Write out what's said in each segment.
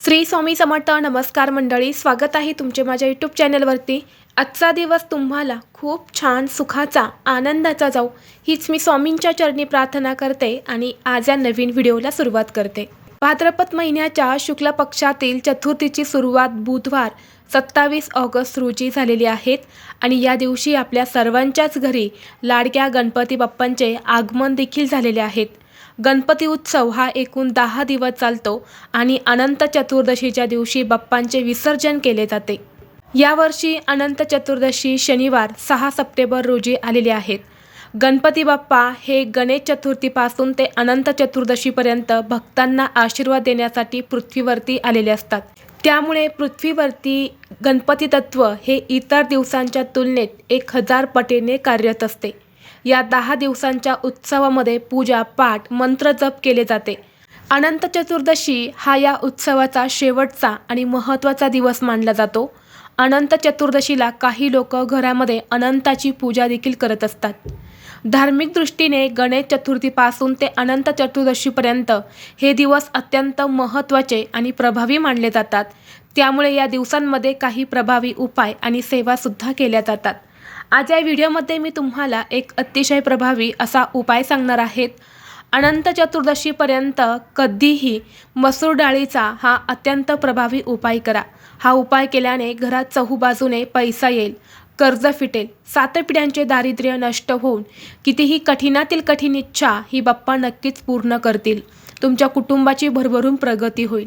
श्री स्वामी समर्थ नमस्कार मंडळी स्वागत आहे तुमचे माझ्या यूट्यूब चॅनलवरती. आजचा दिवस तुम्हाला खूप छान सुखाचा आनंदाचा जाऊ हीच मी स्वामींच्या चरणी प्रार्थना करते आणि आज या नवीन व्हिडिओला सुरुवात करते. भाद्रपद महिन्याच्या शुक्ल पक्षातील चतुर्थीची सुरुवात बुधवार सत्तावीस ऑगस्ट रोजी झालेली आहेत आणि या दिवशी आपल्या सर्वांच्याच घरी लाडक्या गणपती बाप्पांचे आगमन देखील झालेले आहेत. गणपती उत्सव हा एकूण दहा दिवस चालतो आणि अनंत चतुर्दशीच्या दिवशी बाप्पांचे विसर्जन केले जाते. यावर्षी अनंत चतुर्दशी शनिवार सहा सप्टेंबर रोजी आलेले आहेत. गणपती बाप्पा हे गणेश चतुर्थीपासून ते अनंत चतुर्दशीपर्यंत भक्तांना आशीर्वाद देण्यासाठी पृथ्वीवरती आलेले असतात. त्यामुळे पृथ्वीवरती गणपती तत्व हे इतर दिवसांच्या तुलनेत एक हजार पटीने कार्यरत असते. या दहा दिवसांच्या उत्सवामध्ये पूजा पाठ मंत्र जप केले जाते. अनंत चतुर्दशी हा या उत्सवाचा शेवटचा आणि महत्त्वाचा दिवस मानला जातो. अनंत चतुर्दशीला काही लोक घरामध्ये अनंताची पूजा देखील करत असतात. धार्मिक दृष्टीने गणेश चतुर्थीपासून ते अनंत चतुर्दशीपर्यंत हे दिवस अत्यंत महत्त्वाचे आणि प्रभावी मानले जातात. त्यामुळे या दिवसांमध्ये काही प्रभावी उपाय आणि सेवासुद्धा केल्या जातात. आज या व्हिडिओमध्ये मी तुम्हाला एक अतिशय प्रभावी असा उपाय सांगणार आहेत. अनंत चतुर्दशीपर्यंत कधीही मसूर डाळीचा हा अत्यंत प्रभावी उपाय करा. हा उपाय केल्याने घरात चहूबाजूने पैसा येईल कर्ज फिटेल सात पिढ्यांचे दारिद्र्य नष्ट होऊन कितीही कठीणातील कठीण इच्छा ही बाप्पा नक्कीच पूर्ण करतील. तुमच्या कुटुंबाची भरभरून प्रगती होईल.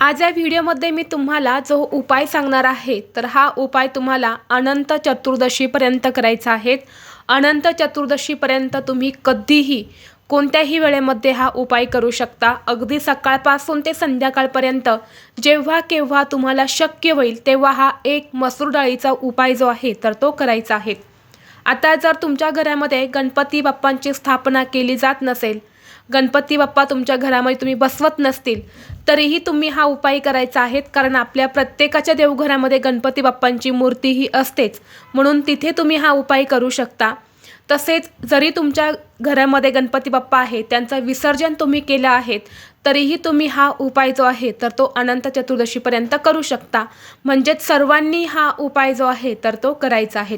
आज या व्हिडिओमध्ये मी तुम्हाला जो उपाय सांगणार आहे तर हा उपाय तुम्हाला अनंत चतुर्दशीपर्यंत करायचा आहे. अनंत चतुर्दशीपर्यंत तुम्ही कधीही कोणत्याही वेळेमध्ये हा उपाय करू शकता. अगदी सकाळपासून ते संध्याकाळपर्यंत जेव्हा केव्हा तुम्हाला शक्य होईल तेव्हा हा एक मसूर डाळीचा उपाय जो आहे तर तो करायचा आहे. आता जर तुमच्या घरामध्ये गणपती बाप्पांची स्थापना केली जात नसेल गणपती बाप्पा तुमच्या घरामध्ये तुम्ही बसवत नसतील तरीही तुम्ही हा उपाय करायचा आहे कारण आपल्या प्रत्येकाच्या देवघरामध्ये गणपती बाप्पांची मूर्ती ही असतेच. म्हणून तिथे तुम्ही हा उपाय करू शकता. तसेच जरी तुमच्या घरामध्ये गणपती बाप्पा आहे त्यांचं विसर्जन तुम्ही केलं आहेत तरीही तुम्ही हा उपाय जो आहे तर तो अनंत चतुर्दशीपर्यंत करू शकता. म्हणजेच सर्वांनी हा उपाय जो आहे तर तो करायचा आहे.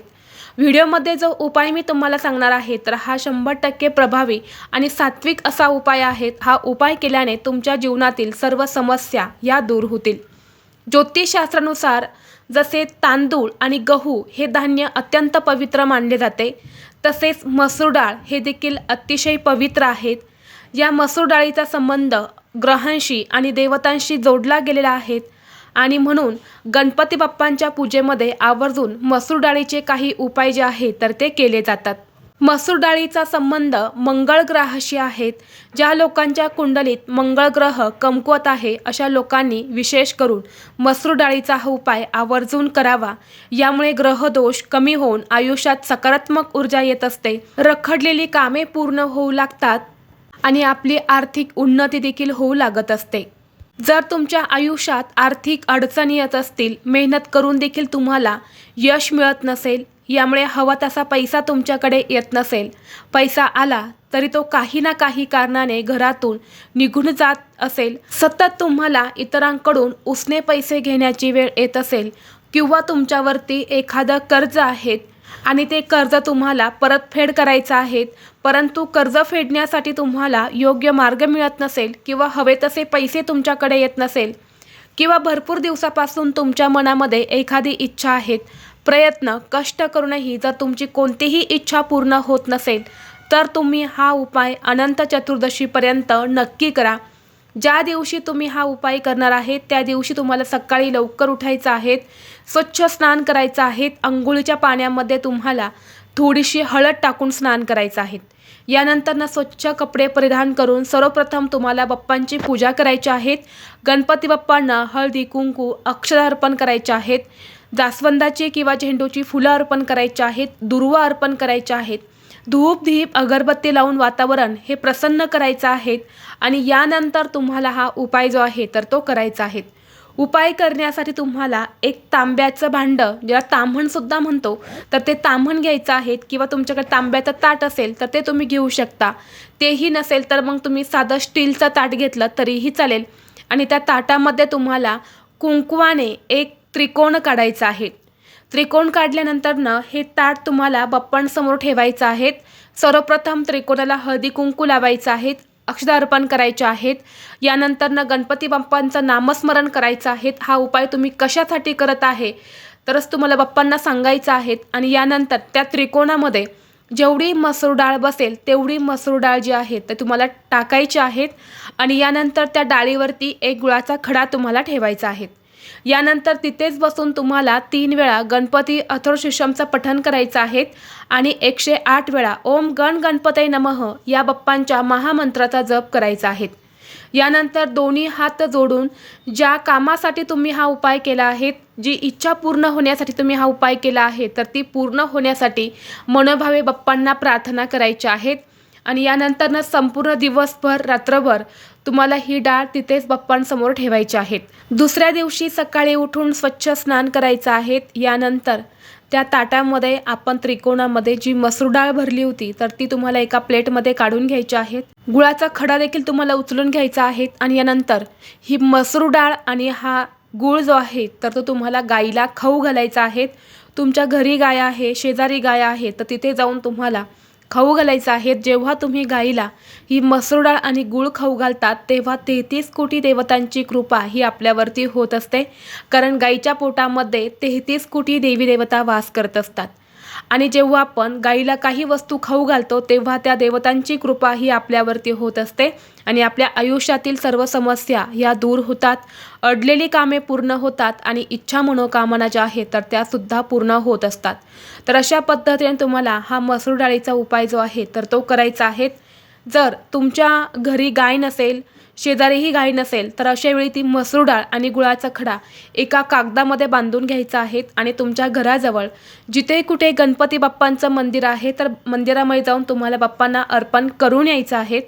व्हिडिओमध्ये जो उपाय मी तुम्हाला सांगणार आहे तर हा शंभर टक्के प्रभावी आणि सात्विक असा उपाय आहे. हा उपाय केल्याने तुमच्या जीवनातील सर्व समस्या या दूर होतील. ज्योतिषशास्त्रानुसार जसे तांदूळ आणि गहू हे धान्य अत्यंत पवित्र मानले जाते तसेच मसूर डाळ हे देखील अतिशय पवित्र आहेत. या मसूर डाळीचा संबंध ग्रहांशी आणि देवतांशी जोडला गेलेला आहे. आणि म्हणून गणपती बाप्पांच्या पूजेमध्ये आवर्जून मसूर डाळीचे काही उपाय जे आहेत तर ते केले जातात. मसूर डाळीचा संबंध मंगळ ग्रहाशी आहेत ज्या लोकांच्या कुंडलीत मंगळ ग्रह कमकुवत आहे अशा लोकांनी विशेष करून मसूर डाळीचा हा उपाय आवर्जून करावा. यामुळे ग्रहदोष कमी होऊन आयुष्यात सकारात्मक ऊर्जा येत असते. रखडलेली कामे पूर्ण होऊ लागतात आणि आपली आर्थिक उन्नती देखील होऊ लागत असते. जर तुमच्या आयुष्यात आर्थिक अडचणी येत असतील मेहनत करून देखील तुम्हाला यश मिळत नसेल यामुळे हवा तसा पैसा तुमच्याकडे येत नसेल. पैसा आला तरी तो काही ना काही कारणाने घरातून निघून जात असेल. सतत तुम्हाला इतरांकडून उसने पैसे घेण्याची वेळ येत असेल किंवा तुमच्यावरती एखादं कर्ज आहेत आणि ते कर्ज तुम्हाला परतफेड करायचं आहे परंतु कर्ज फेडण्यासाठी तुम्हाला योग्य मार्ग मिळत नसेल किंवा हवे तसे पैसे तुमच्याकडे येत नसेल किंवा भरपूर दिवसापासून तुमच्या मनामध्ये एखादी इच्छा आहेत प्रयत्न कष्ट करूनही जर तुमची कोणतीही इच्छा पूर्ण होत नसेल तर तुम्ही हा उपाय अनंत चतुर्दशीपर्यंत नक्की करा. ज्या दिवशी तुम्ही हा उपाय करणार आहेत त्या दिवशी तुम्हाला सकाळी लवकर उठायचं आहे स्वच्छ स्नान करायचं आहे अंघोळीच्या पाण्यामध्ये तुम्हाला थोडीशी हळद टाकून स्नान करायचं आहे. यानंतर ना स्वच्छ कपडे परिधान करून सर्वप्रथम तुम्हाला बाप्पांची पूजा करायची आहेत गणपती बाप्पांना हळदी कुंकू अक्षर अर्पण करायचे आहेत. जास्वंदाची किंवा झेंडूची फुलं अर्पण करायची आहेत दुर्वा अर्पण करायच्या आहेत. धूप धीप अगरबत्ती लावून वातावरण हे प्रसन्न करायचं आहे आणि यानंतर तुम्हाला हा उपाय जो आहे तर तो करायचा आहे. उपाय करण्यासाठी तुम्हाला एक तांब्याचं भांडं ज्याला ताम्हणसुद्धा म्हणतो तर ते ताम्हण घ्यायचं आहे किंवा तुमच्याकडे तांब्याचं ताट असेल तर ते तुम्ही घेऊ शकता. तेही नसेल तर मग तुम्ही साधं स्टीलचं ताट घेतलं तरीही चालेल. आणि त्या ताटामध्ये तुम्हाला कुंकवाने एक त्रिकोण काढायचा आहे. त्रिकोण काढल्यानंतरनं हे ताट तुम्हाला बप्पांसमोर ठेवायचं आहेत. सर्वप्रथम त्रिकोणाला हळदी कुंकू लावायचं आहेत अक्षदा अर्पण करायचे आहेत. यानंतरनं गणपती बाप्पांचं नामस्मरण करायचं आहेत. हा उपाय तुम्ही कशासाठी करत आहे? तरच तुम्हाला बाप्पांना सांगायचं आहेत. आणि यानंतर त्या त्रिकोणामध्ये जेवढी मसूर डाळ बसेल तेवढी मसूर डाळ जी आहे ते तुम्हाला टाकायची आहेत. आणि यानंतर त्या डाळीवरती एक गुळाचा खडा तुम्हाला ठेवायचा आहे. यानंतर तिथेच बसून तुम्हाला तीन वेळा गणपती अथर्वशीर्षमचं पठण करायचं आहे आणि एकशे आठ वेळा ओम गण गणपती नमः या बाप्पांच्या महामंत्राचा जप करायचा आहे. यानंतर दोन्ही हात जोडून ज्या कामासाठी तुम्ही हा उपाय केला आहे जी इच्छा पूर्ण होण्यासाठी तुम्ही हा उपाय केला आहे तर ती पूर्ण होण्यासाठी मनोभावे बाप्पांना प्रार्थना करायच्या आहेत आणि यानंतरनं संपूर्ण दिवसभर रात्रभर तुम्हाला ही डाळ तिथेच बाप्पांसमोर ठेवायची आहेत. दुसऱ्या दिवशी सकाळी उठून स्वच्छ स्नान करायचं आहे यानंतर त्या ताटामध्ये आपण त्रिकोणामध्ये जी मसूर डाळ भरली होती तर ती तुम्हाला एका प्लेटमध्ये काढून घ्यायची आहेत. गुळाचा खडा देखील तुम्हाला उचलून घ्यायचा आहे आणि यानंतर ही मसूर डाळ आणि हा गुळ जो आहे तर तो तुम्हाला गाईला खाऊ घालायचा आहे. तुमच्या घरी गाय आहे शेजारी गाय आहे तर तिथे जाऊन तुम्हाला खाऊ घालायचं आहे. जेव्हा तुम्ही गाईला ही मसूर डाळ आणि गूळ खाऊ घालतात तेव्हा तेहतीस कोटी देवतांची कृपा ही आपल्यावरती होत असते. कारण गाईच्या पोटामध्ये तेहतीस कोटी देवी देवता वास करत असतात. आणि जेव्हा आपण गाईला काही वस्तू खाऊ घालतो तेव्हा त्या देवतांची कृपा ही आपल्यावरती होत असते आणि आपल्या आयुष्यातील सर्व समस्या ह्या दूर होतात. अडलेली कामे पूर्ण होतात आणि इच्छा मनोकामना ज्या आहेत तर त्यासुद्धा पूर्ण होत असतात. तर अशा पद्धतीने तुम्हाला हा मसूर डाळीचा उपाय जो आहे तर तो करायचा आहे. जर तुमच्या घरी गाय नसेल शेजारीही गाय नसेल तर अशावेळी ती मसूर डाळ आणि गुळाचा खडा एका कागदामध्ये बांधून घ्यायचा आहे आणि तुमच्या घराजवळ जिथे कुठे गणपती बाप्पांचं मंदिर आहे तर मंदिरामध्ये जाऊन तुम्हाला बाप्पांना अर्पण करून यायचं आहे.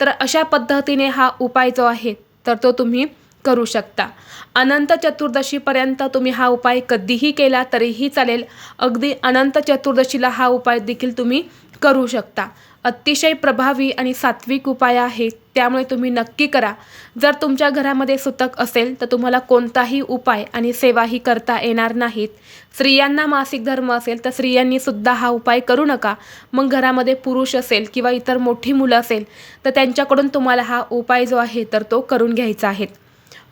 तर अशा पद्धतीने हा उपाय जो आहे तर तो तुम्ही करू शकता. अनंत चतुर्दशीपर्यंत तुम्ही हा उपाय कधीही केला तरीही चालेल. अगदी अनंत चतुर्दशीला हा उपाय देखील तुम्ही करू शकता. अतिशय प्रभावी आणि सात्विक उपाय आहे. त्यामुळे तुम्ही नक्की करा. जर तुमच्या घरामध्ये सुतक असेल तर तुम्हाला कोणताही उपाय आणि सेवाही करता येणार नाहीत. स्त्रियांना मासिक धर्म असेल तर स्त्रियांनी सुद्धा हा उपाय करू नका. मग घरामध्ये पुरुष असेल किंवा इतर मोठी मुलं असेल तर त्यांच्याकडून तुम्हाला हा उपाय जो आहे तर तो करून घ्यायचा आहे.